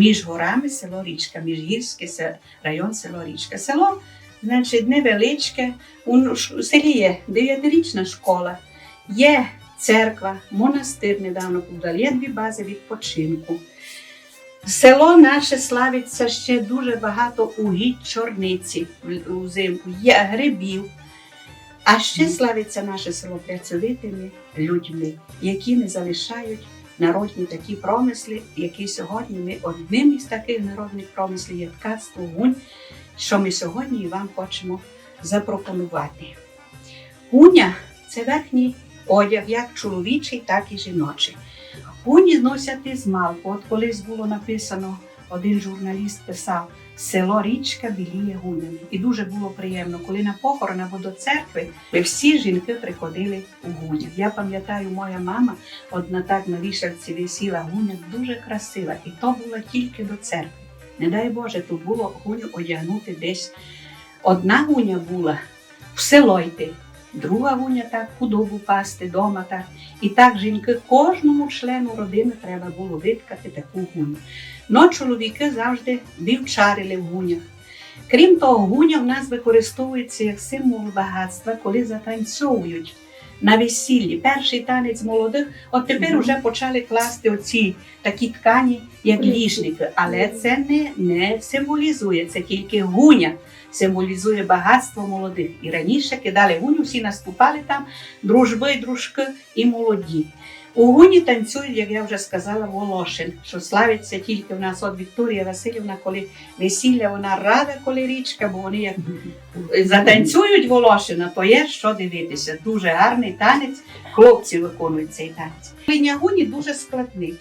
між горами село Річка, міжгірське се- район село Річка. Село, значить, невеличке. У селі є дев'ятирічна школа, є церква, монастир недавно побудували, є дві бази відпочинку. Село наше славиться ще дуже багато угідь чорниці в- узимку, є грибів. А ще славиться наше село працьовитими людьми, які не залишають народні такі промисли, які сьогодні ми одним із таких народних промислів є ткацтво гунь, що ми сьогодні вам хочемо запропонувати. Гуня це верхній одяг, як чоловічий, так і жіночий. Гуні носять із малку. От колись було написано, один журналіст писав, село Річка біліє гунями. І дуже було приємно, коли на похорон або до церкви ми всі жінки приходили у гунях. Я пам'ятаю, моя мама одна так на вішалці висіла гуня, дуже красива, і то було тільки до церкви. Не дай Боже, тут було гуню одягнути десь. Одна гуня була в село йти, друга гуня так худобу пасти дома так. І так жінки кожному члену родини треба було виткати таку гуню. Но чоловіки завжди вівчарили в гунях. Крім того, гуня в нас використовується як символ багатства, коли затанцьовують на весіллі. Перший танець молодих, от тепер вже почали класти оці такі ткані, як ліжники. Але це не, не символізує, це тільки гуня символізує багатство молодих. І раніше кидали гуню, всі наступали там, дружби, дружки і молоді. У гуні танцюють, як я вже сказала, Волошин, що славиться тільки в нас от Вікторія Васильівна, коли весілля, вона рада, коли річка, бо вони як затанцюють Волошина, то є що дивитися. Дуже гарний танець. Хлопці виконують цей танець. Линя гуні дуже складний.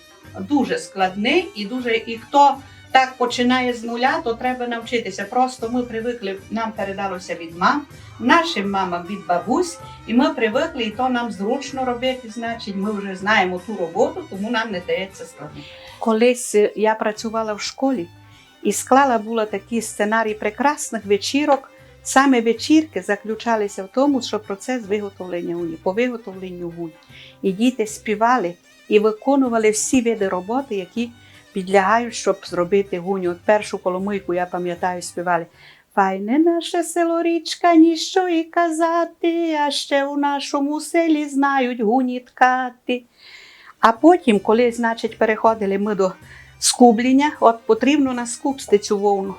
Дуже складний і дуже і хто так починає з нуля, то треба навчитися. Просто ми привикли, нам передалося від мам, нашим мамам від бабусь, і ми привикли, і то нам зручно робити. Значить, ми вже знаємо ту роботу, тому нам не дається складно. Колись е, я працювала в школі і склала була такий сценарій прекрасних вечірок. Саме вечірки заключалися в тому, що процес виготовлення гуні, по виготовленню гуні. І діти співали і виконували всі види роботи, які підлягають, щоб зробити гуню. От першу коломийку, я пам'ятаю, співали. Файне наше село річка, ніщо і казати, а ще у нашому селі знають гуні ткати. А потім, коли, значить, переходили ми до скублення, от потрібно наскубсти цю вовну.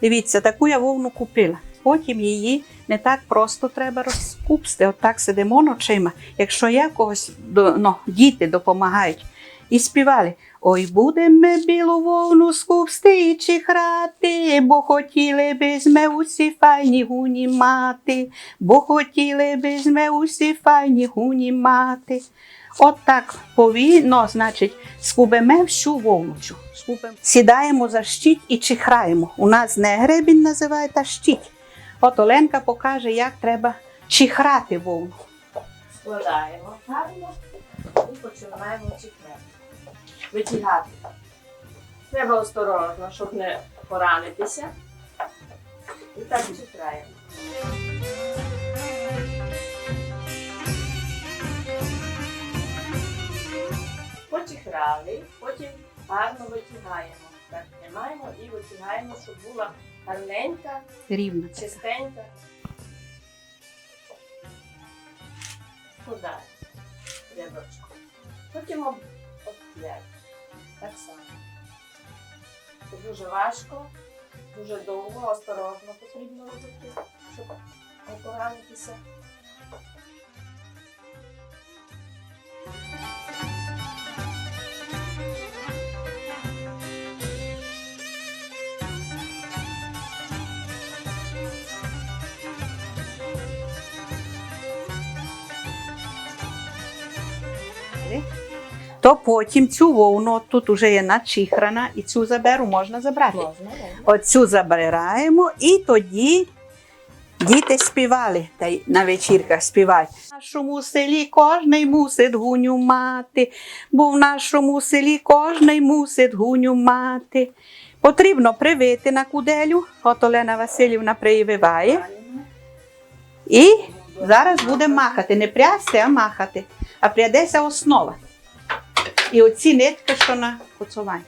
Дивіться, таку я вовну купила. Потім її не так просто треба розкупсти. От так сидимо ночима. Якщо в когось ну, діти допомагають і співали. Ой, будемо білу вовну скупсти і чихрати, бо хотіли би зме усі файні гуні мати, бо хотіли би зме усі файні гуні мати. От так повільно, значить, скубемо всю вовнучу. Скубемо. Сідаємо за щить і чихраємо. У нас не гребінь називають, а щить. От Оленка покаже, як треба чихрати вовну. Складаємо гарно і починаємо чекати. Витягати. Треба осторожно, щоб не поранитися. І так чекаємо. Почихрали, потім гарно витягаємо. Так, тримаємо і витягаємо, щоб була гарненька, Рівно. чистенька. Складаємо рядочку. Потім об- обкляємо. Так само. Це дуже важко, дуже довго, осторожно потрібно робити, щоб не поранитися. То потім цю вовну, тут вже є начихрана, і цю заберу можна забрати. Можна. Оцю забираємо, і тоді діти співали та й на вечірках співають. В нашому селі кожний мусить гуню мати, бо в нашому селі кожний мусить гуню мати. Потрібно привити на куделю, от Олена Васильівна прививає. І зараз буде махати. Не прясти, а махати. А прядеться основа. І оці нитки, що на коцуванні.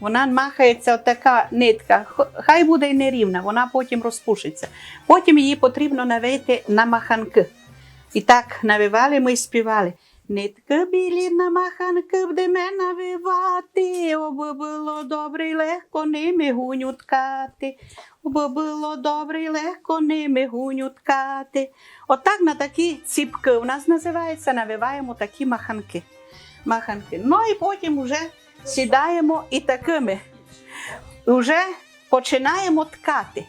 Вона махається отака нитка. Хай буде й нерівна, вона потім розпушиться. Потім її потрібно навити на маханки. І так навивали ми і співали. Нитки білі на маханки будемо навивати, оби було добре й легко ними гуню ткати. Оби було добре й легко ними гуню ткати. Отак на такі ціпки у нас називається, навиваємо такі маханки. маханки. Ну і потім вже сідаємо і такими вже починаємо ткати.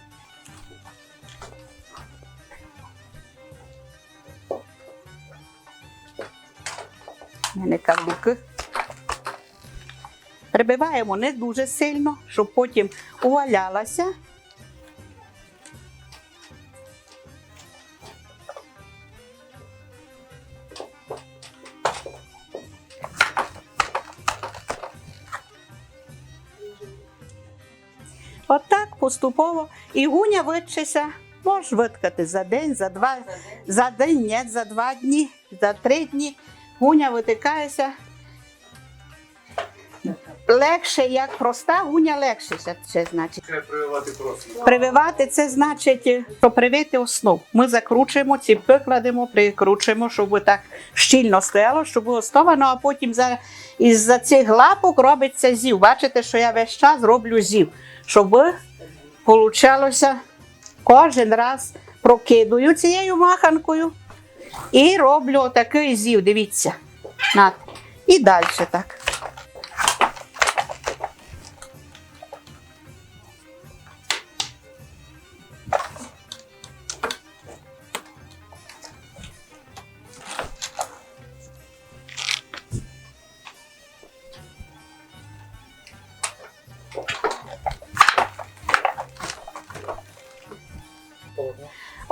У мене каблуки. Прибиваємо не дуже сильно, щоб потім увалялася. Отак поступово. І гуня витчися, можеш виткати за день, за два, за день, ні, за два дні, за три дні. Гуня витикається. Легше, як проста, гуня легше це- значить. Прививати просто. Прививати це значить, е, що привити основу. Ми закручуємо, ціпки кладемо, прикручуємо, щоб так щільно стояло, щоб було стовано, а потім за, із-за цих лапок робиться зів. Бачите, що я весь час роблю зів, щоб получалося кожен раз прокидую цією маханкою і роблю такий зів. Дивіться. На. І далі так.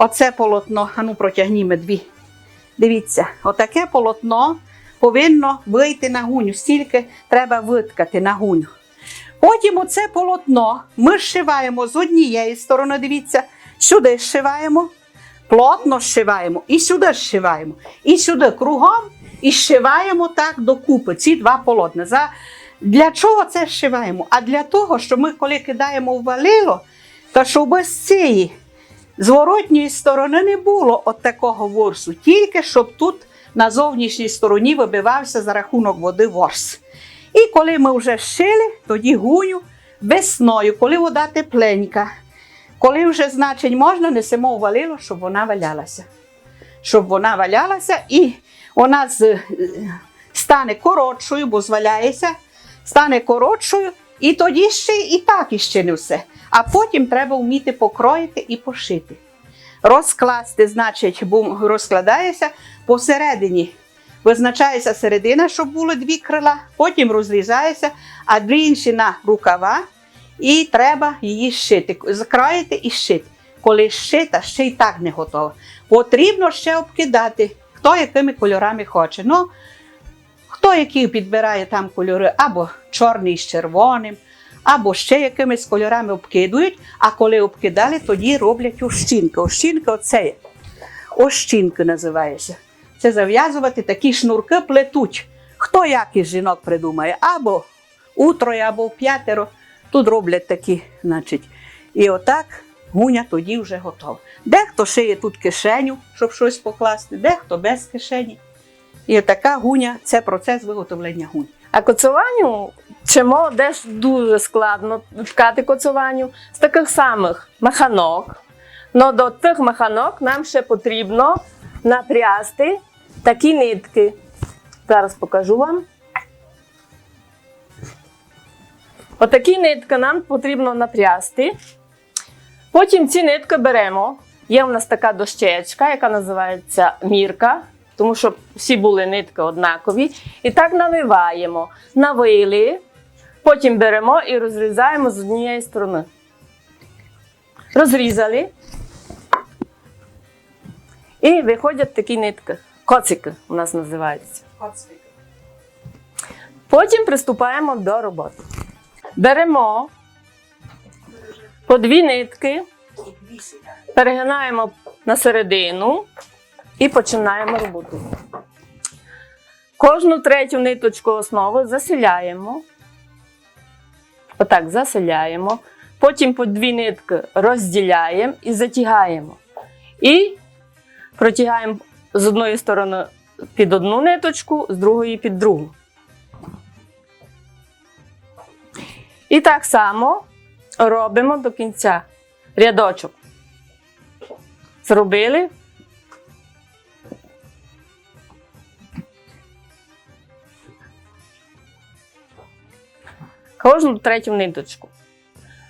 Оце полотно, а ну дві. Дивіться, отаке полотно повинно вийти на гуню. Стільки треба виткати на гуню. Потім оце полотно ми зшиваємо з однієї сторони, дивіться, сюди зшиваємо, плотно зшиваємо, і сюди зшиваємо, і сюди кругом, і зшиваємо так докупи ці два полотна. За... Для чого це зшиваємо? А для того, що ми, коли кидаємо в валило, то щоб з цієї зворотньої сторони не було от такого ворсу, тільки щоб тут на зовнішній стороні вибивався за рахунок води ворс. І коли ми вже шили, тоді гуню весною, коли вода тепленька, коли вже, значить, можна, несемо у валило, щоб вона валялася. Щоб вона валялася і вона з, е, стане коротшою, бо зваляється, стане коротшою, і тоді ще і так іще не все. А потім треба вміти покроїти і пошити. Розкласти, значить, бум розкладається посередині. Визначається середина, щоб було дві крила, потім розрізається, а дві інші на рукава, і треба її шити, закроїти і шити. Коли шита, ще й так не готова. Потрібно ще обкидати, хто якими кольорами хоче. Ну, хто який підбирає там кольори, або чорний з червоним, або ще якимись кольорами обкидують, а коли обкидали, тоді роблять ощінки. Ощінки оце є. Ощінки називається. Це зав'язувати такі шнурки плетуть. Хто як жінок придумає, або утроє, або в п'ятеро. Тут роблять такі, значить. І отак гуня тоді вже готова. Дехто шиє тут кишеню, щоб щось покласти, дехто без кишені. І така гуня це процес виготовлення гуні. А коцюванню чимо теж дуже складно ткати коцюванню з таких самих маханок. Но до тих маханок нам ще потрібно напрясти такі нитки. Зараз покажу вам. Отакі нитки нам потрібно напрясти. Потім ці нитки беремо. Є в нас така дощечка, яка називається мірка, тому що всі були нитки однакові. І так навиваємо. Навили, потім беремо і розрізаємо з однієї сторони. Розрізали. І виходять такі нитки. Коцики у нас називаються. Коцики. Потім приступаємо до роботи. Беремо по дві нитки, перегинаємо на середину і починаємо роботу. Кожну третю ниточку основи засіляємо. Отак заселяємо. Потім по дві нитки розділяємо і затягаємо. І протягаємо з одної сторони під одну ниточку, з другої під другу. І так само робимо до кінця рядочок. Зробили. Кожну третю ниточку.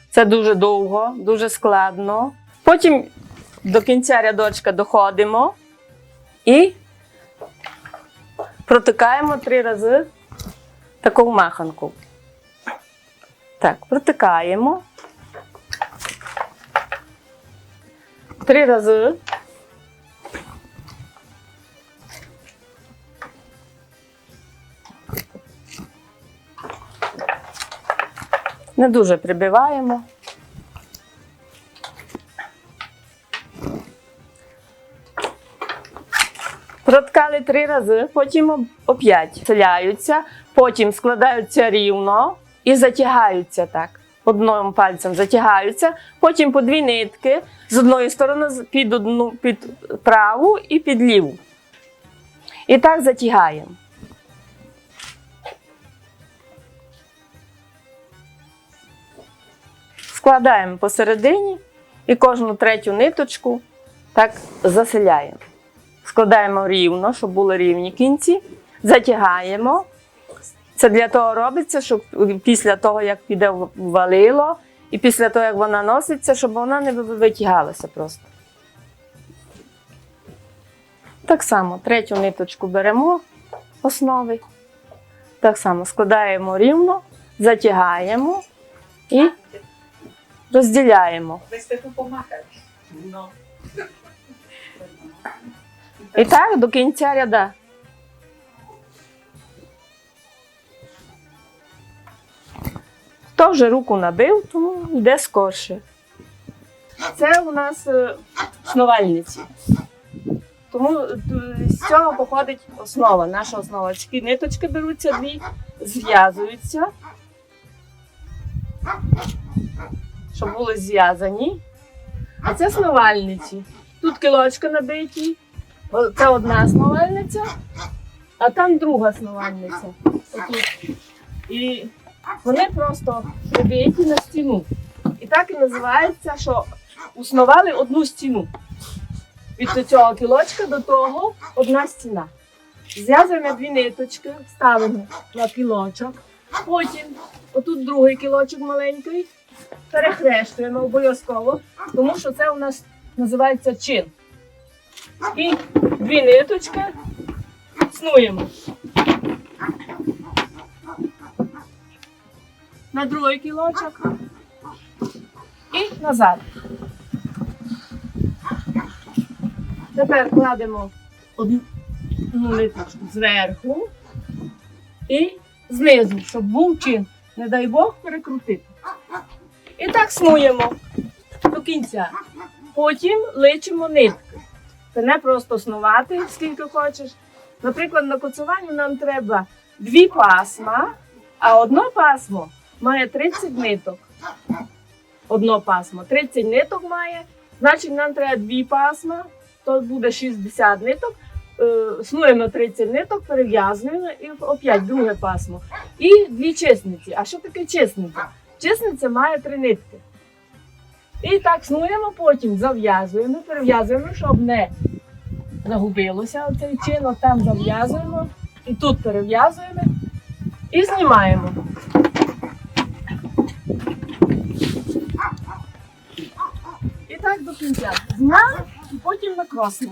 Це дуже довго, дуже складно. Потім до кінця рядочка доходимо і протикаємо три рази таку маханку. Так, протикаємо. Три рази. Не дуже прибиваємо. Проткали три рази, потім оп'ять селяються, потім складаються рівно і затягаються так. Одним пальцем затягаються, потім по дві нитки з одної сторони під одну під праву і під ліву. І так затягаємо. Складаємо посередині і кожну третю ниточку так заселяємо. Складаємо рівно, щоб були рівні кінці, затягаємо. Це для того робиться, щоб після того, як піде валило, і після того, як вона носиться, щоб вона не витягалася просто. Так само третю ниточку беремо основи. Так само складаємо рівно, затягаємо і розділяємо. Ну. І так до кінця ряда. Хто вже руку набив, тому йде скорше. Це у нас е, шнувальниці. Тому е, з цього походить основа, наша основа. Такі ниточки беруться дві, зв'язуються, щоб були зв'язані. А це смивальниці. Тут кілочка набиті, Це одна смивальниця, а там друга смивальниця. Отут. І вони просто прибиті на стіну. І так і називається, що уснували одну стіну. Від цього кілочка до того одна стіна. Зв'язуємо дві ниточки, ставимо на кілочок. Потім отут другий кілочок маленький, перехрещуємо обов'язково, тому що це у нас називається чин. І дві ниточки снуємо. На другий кілочок і назад. Тепер кладемо одну ниточку зверху і знизу, щоб був чин, не дай Бог, перекрутити. І так снуємо до кінця. Потім личимо нитки. Це не просто снувати, скільки хочеш. Наприклад, на коцюванню нам треба дві пасма, а одно пасмо має 30 ниток. Одно пасмо 30 ниток має, значить нам треба дві пасма, то буде 60 ниток. Е, Снуємо 30 ниток, перев'язуємо і опять друге пасмо. І дві чесниці. А що таке чесниця? Чесниця має три нитки. І так снуємо, потім зав'язуємо, перев'язуємо, щоб не загубилося оцей чинок, там зав'язуємо і тут перев'язуємо і знімаємо. І так до кінця. Зняли і потім накросно.